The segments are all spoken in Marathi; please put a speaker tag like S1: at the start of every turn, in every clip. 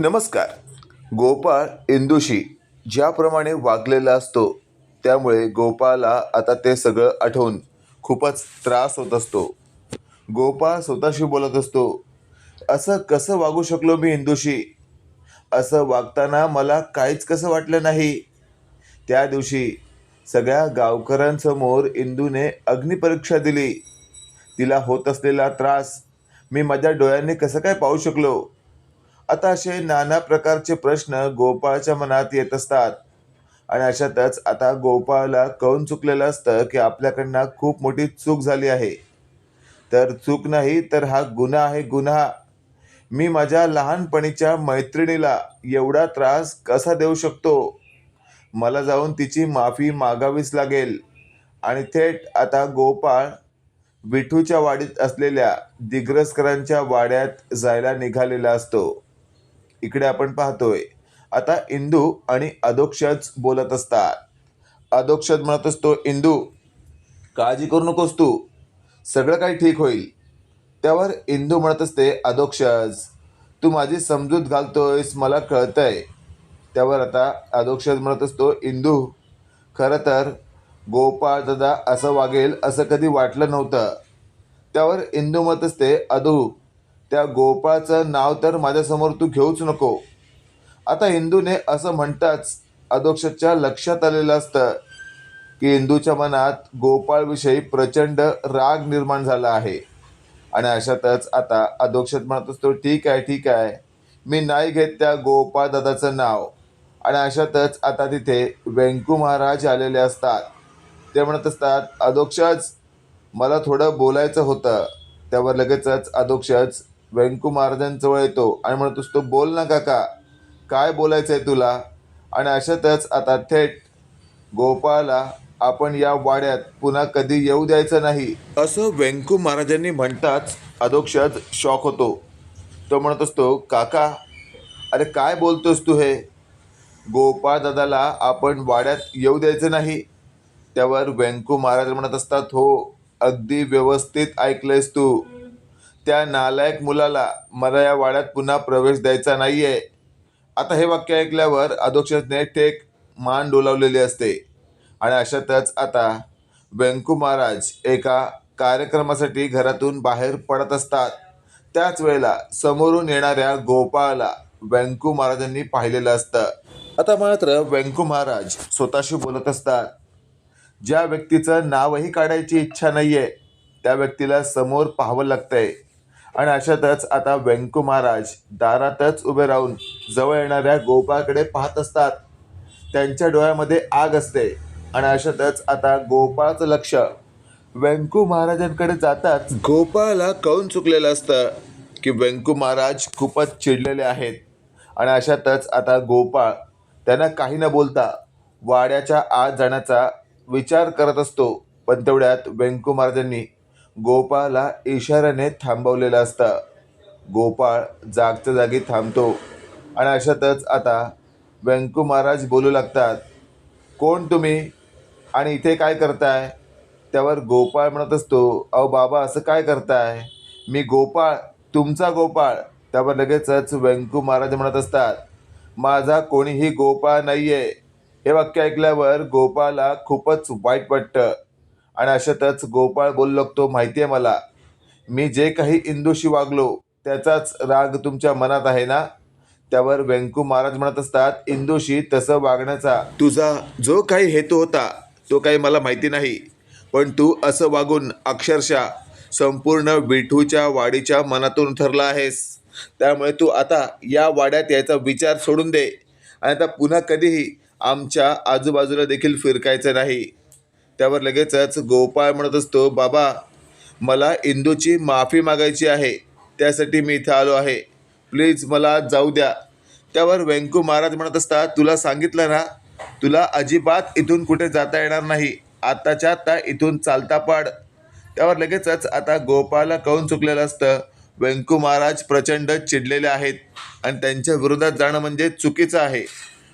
S1: नमस्कार. गोपाळ इंदुशी ज्याप्रमाणे वागलेला असतो त्यामुळे गोपाळला आता ते सगळं आठवून खूपच त्रास होत असतो. गोपाळ स्वतःशी बोलत असतो असं कसं वागू शकलो मी इंदुशी? असं वागताना मला काहीच कसं वाटलं नाही? त्या दिवशी सगळ्या गावकऱ्यांसमोर इंदूने अग्निपरीक्षा दिली. तिला होत असलेला त्रास मी माझ्या डोळ्यांनी कसं काय पाहू शकलो? आता असे नाना प्रकारचे प्रश्न गोपाळच्या मनात येत असतात. आणि अशातच आता गोपाळला कळून चुकलेलं असतं की आपल्याकडनं खूप मोठी चूक झाली आहे. तर चूक नाही तर हा गुन्हा आहे गुन्हा. मी माझ्या लहानपणीच्या मैत्रिणीला एवढा त्रास कसा देऊ शकतो? मला जाऊन तिची माफी मागावीच लागेल. आणि थेट आता गोपाळ विठूच्या वाडीत असलेल्या दिग्रसकरांच्या वाड्यात जायला निघालेला असतो. इकडे आपण पाहतोय. आता इंदू आणि अधोक्षज बोलत असतात. अधोक्षज म्हणत असतो इंदू काळजी करू नकोस तू. सगळं काही ठीक होईल. त्यावर इंदू म्हणत असते अधोक्षज तू माझी समजूत घालतोयस मला कळतंय. त्यावर आता अधोक्षज म्हणत असतो इंदू खरं तर गोपाळ दादा असं वागेल असं कधी वाटलं नव्हतं. त्यावर इंदू म्हणत असते अधू त्या गोपाळचं नाव तर माझ्यासमोर तू घेऊच नको. आता इंदूने असं म्हणताच अधोक्षच्या लक्षात आलेलं असतं की इंदूच्या मनात गोपाळविषयी प्रचंड राग निर्माण झाला आहे. आणि अशातच आता अधोक्षत म्हणत असतो ठीक आहे ठीक आहे. मी नाही घेत त्या गोपाळ दादाचं नाव. आणि अशातच आता तिथे व्यंकू महाराज आलेले असतात. ते म्हणत असतात अधोक्षज मला थोडं बोलायचं होतं. त्यावर लगेचच अधोक्षज व्यंकू महाराजांजवळ येतो आणि म्हणत असतो बोल ना काका काय बोलायचं आहे तुला? आणि अशातच आता थेट गोपाळला आपण या वाड्यात पुन्हा कधी येऊ द्यायचं नाही. असं व्यंकू महाराजांनी म्हणताच अधोक्षज शॉक होतो. तो म्हणत असतो काका अरे काय बोलतोस तू हे? गोपाळ दादाला आपण वाड्यात येऊ द्यायचं नाही. त्यावर व्यंकू महाराज म्हणत असतात हो अगदी व्यवस्थित ऐकलंयस तू. त्या नालायक मुलाला मला या वाड्यात पुन्हा प्रवेश द्यायचा नाहीये. आता हे वाक्य ऐकल्यावर अधोक्षजने ठेक मान डोलावलेली असते. आणि अशातच आता व्यंकू महाराज एका कार्यक्रमासाठी घरातून बाहेर पडत असतात. त्याच वेळेला समोरून येणाऱ्या गोपाळाला व्यंकू महाराजांनी पाहिलेलं असतं. आता मात्र व्यंकू महाराज स्वतःशी बोलत असतात. ज्या व्यक्तीचं नावही काढायची इच्छा नाहीये त्या व्यक्तीला समोर पाहावं लागतंय. आणि अशातच आता व्यंकू महाराज दारातच उभे राहून जवळ येणाऱ्या गोपाळकडे पाहत असतात. त्यांच्या डोळ्यामध्ये आग असते. आणि अशातच आता गोपाळचं लक्ष व्यंकू महाराजांकडे जाताच गोपाळला कळून चुकलेलं असतं की व्यंकू महाराज खूपच चिडलेले आहेत. आणि अशातच आता गोपाळ त्यांना काही न बोलता वाड्याच्या आत जाण्याचा विचार करत असतो. पण तेवढ्यात व्यंकू महाराजांनी गोपाळला इशाऱ्याने थांबवलेलं असतं. गोपाळ जागच्या जागी थांबतो आणि अशातच आता व्यंकू महाराज बोलू लागतात कोण तुम्ही? आणि इथे काय करताय? त्यावर गोपाळ म्हणत असतो अहो बाबा असं काय करताय? मी गोपाळ तुमचा गोपाळ. त्यावर लगेचच व्यंकू महाराज म्हणत असतात माझा कोणीही गोपाळ नाही आहे हे वाक्य ऐकल्यावर गोपाळला खूपच वाईट वाटतं. आणि अशातच गोपाळ बोललो तो माहिती आहे मला मी जे काही इंदूशी वागलो त्याचाच राग तुमच्या मनात आहे ना? त्यावर व्यंकू महाराज म्हणत असतात इंदूशी तसं वागण्याचा तुझा जो काही हेतू होता तो काही मला माहिती नाही. पण तू असं वागून अक्षरशः संपूर्ण विठूच्या वाडीच्या मनातून ठरला आहेस. त्यामुळे तू आता या वाड्यात यायचा विचार सोडून दे. आणि आता पुन्हा कधीही आमच्या आजूबाजूला देखील फिरकायचं नाही. त्यावर लगेचच गोपाळ म्हणत असतो बाबा मला इंदूची माफी मागायची आहे त्यासाठी मी इथं आलो आहे. प्लीज मला जाऊ द्या. त्यावर व्यंकू महाराज म्हणत असता तुला सांगितलं ना तुला अजिबात इथून कुठे जाता येणार नाही. आत्ताच्या आत्ता इथून चालता पाड. त्यावर लगेचच आता गोपाळला कौन चुकलेलं असतं? व्यंकू महाराज प्रचंड चिडलेले आहेत आणि त्यांच्या विरोधात जाणं म्हणजे चुकीचं आहे.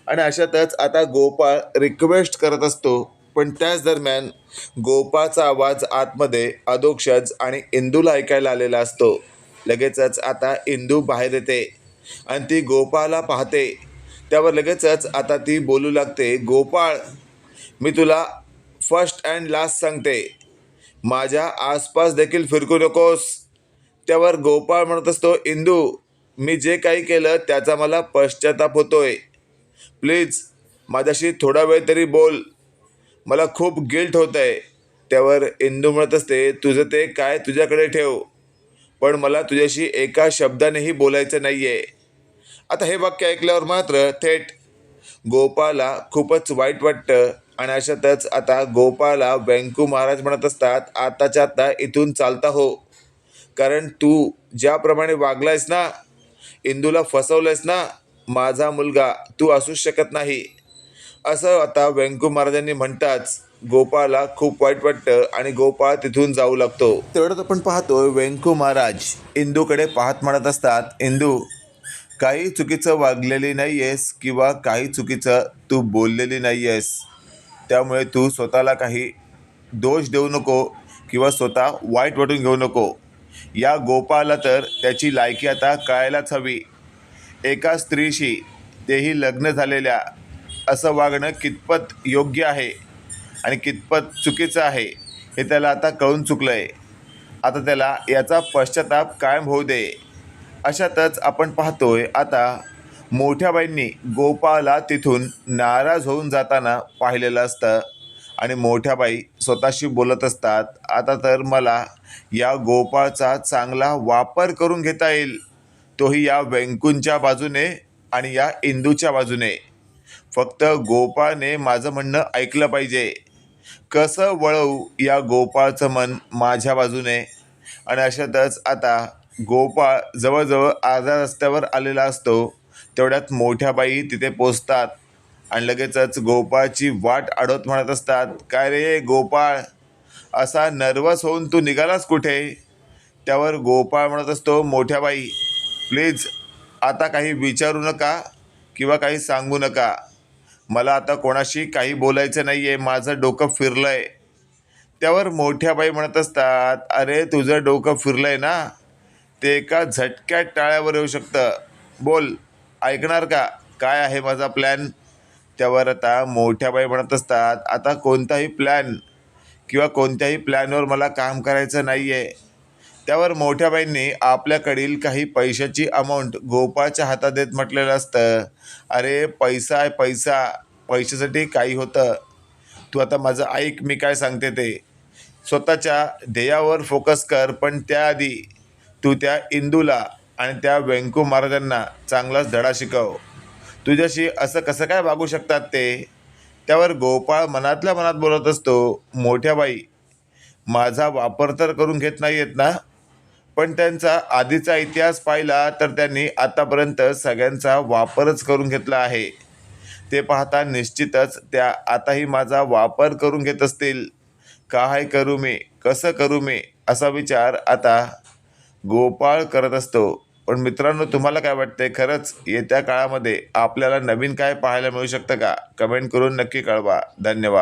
S1: आणि अशातच आता गोपाळ रिक्वेस्ट करत असतो पण त्याच दरम्यान गोपाळचा आवाज आतमध्ये अधोक्षज आणि इंदूला ऐकायला आलेला असतो. लगेचच आता इंदू बाहेर येते आणि ती गोपाळला पाहते. त्यावर लगेचच आता ती बोलू लागते गोपाळ मी तुला फर्स्ट अँड लास्ट सांगते. माझ्या आसपास देखील फिरकू नकोस. त्यावर गोपाळ म्हणत असतो इंदू मी जे काही केलं त्याचा मला पश्चाताप होतोय. प्लीज माझ्याशी थोडा वेळ तरी बोल. मला खूप गिल्ट होत आहे त्यावर इंदू म्हणत असते तुझं ते काय तुझ्याकडे ठेव. पण मला तुझ्याशी एका शब्दानेही बोलायचं नाही आहे आता हे वाक्य ऐकल्यावर मात्र थेट गोपाला खूपच वाईट वाटतं. आणि अशातच आता गोपाला व्यंकू महाराज म्हणत असतात आताच्या आता इथून चालता हो. कारण तू ज्याप्रमाणे वागलायस ना इंदूला फसवलंयस ना माझा मुलगा तू असूच शकत नाही. असं आता व्यंकू महाराजांनी म्हणताच गोपाळला खूप वाईट वाटतं आणि गोपाळ तिथून जाऊ लागतो. तेवढंच आपण पाहतो व्यंकू महाराज इंदूकडे पाहत म्हणत असतात इंदू काही चुकीचं वागलेली नाही आहेस किंवा काही चुकीचं तू बोललेली नाही आहेस त्यामुळे तू स्वतःला काही दोष देऊ नको किंवा स्वतः वाईट वाटून घेऊ नको. या गोपाला तर त्याची लायकी आता कळायलाच हवी. एका स्त्रीशी तेही लग्न झालेल्या असं वागणं कितपत योग्य आहे आणि कितपत चुकीचं आहे हे त्याला आता कळून चुकलं आहे आता त्याला याचा पश्चाताप कायम होऊ दे. अशातच आपण पाहतोय आता मोठ्या बाईंनी गोपाला तिथून नाराज होऊन जाताना पाहिलेलं असतं आणि मोठ्या बाई स्वतःशी बोलत असतात आता तर मला या गोपाळचा चांगला वापर करून घेता येईल. तोही या व्यंकूंच्या बाजूने आणि या इंदूच्या बाजूने. फक्त गोपाळने माझं म्हणणं ऐकलं पाहिजे. कसं वळवू या गोपाळचं मन माझ्या बाजूने? आणि अशातच आता गोपाळ जवळजवळ अर्ध्या रस्त्यावर आलेला असतो. तेवढ्यात मोठ्या बाई तिथे पोचतात. आणि लगेचच गोपाळची वाट अडवत म्हणत असतात काय रे गोपाळ? असा नर्वस होऊन तू निघालास कुठे? त्यावर गोपाळ म्हणत असतो मोठ्या बाई प्लीज आता काही विचारू नका. किंवा काही सांगू नका. मला आता कोणाशी काही बोलायचं नाही आहे माझं डोकं फिरलं आहे त्यावर मोठ्या बाई म्हणत असतात अरे तुझं डोकं फिरलं आहे ना? ते एका झटक्यात टाळ्यावर येऊ शकतं. बोल ऐकणार का? काय आहे माझा प्लॅन त्यावर आता मोठ्या बाई म्हणत असतात आता कोणताही प्लॅन किंवा कोणत्याही प्लॅनवर मला काम करायचं नाही आहे त्यावर मोठ्या बाईंनी आपल्याकडील काही पैशाची अमाऊंट गोपाळच्या हातात देत म्हटलेलं असतं. अरे पैसा आहे पैसा. पैशासाठी काही होतं. तू आता माझं ऐक मी काय सांगते ते. स्वतःच्या ध्येयावर फोकस कर पण त्याआधी तू त्या इंदूला आणि त्या व्यंकू महाराजांना चांगलाच धडा शिकव. तुझ्याशी असं कसं काय वागू शकतात ते? त्यावर गोपाळ मनातल्या मनात बोलत असतो मोठ्या बाई माझा वापर तर करून घेत नाही आहेत ना? पण त्यांचा आधीचा इतिहास पाहिला तर त्यांनी आतापर्यंत सगळ्यांचा वापरच करून घेतला आहे. ते पाहता निश्चितच त्या आताही माझा वापर करून घेत असतील. काय करू मी? कसं करू मी? असा विचार आता गोपाळ करत असतो. पण मित्रांनो तुम्हाला काय वाटते खरंच येत्या काळामध्ये आपल्याला नवीन काय पाहायला मिळू शकतं का? कमेंट करून नक्की कळवा. धन्यवाद.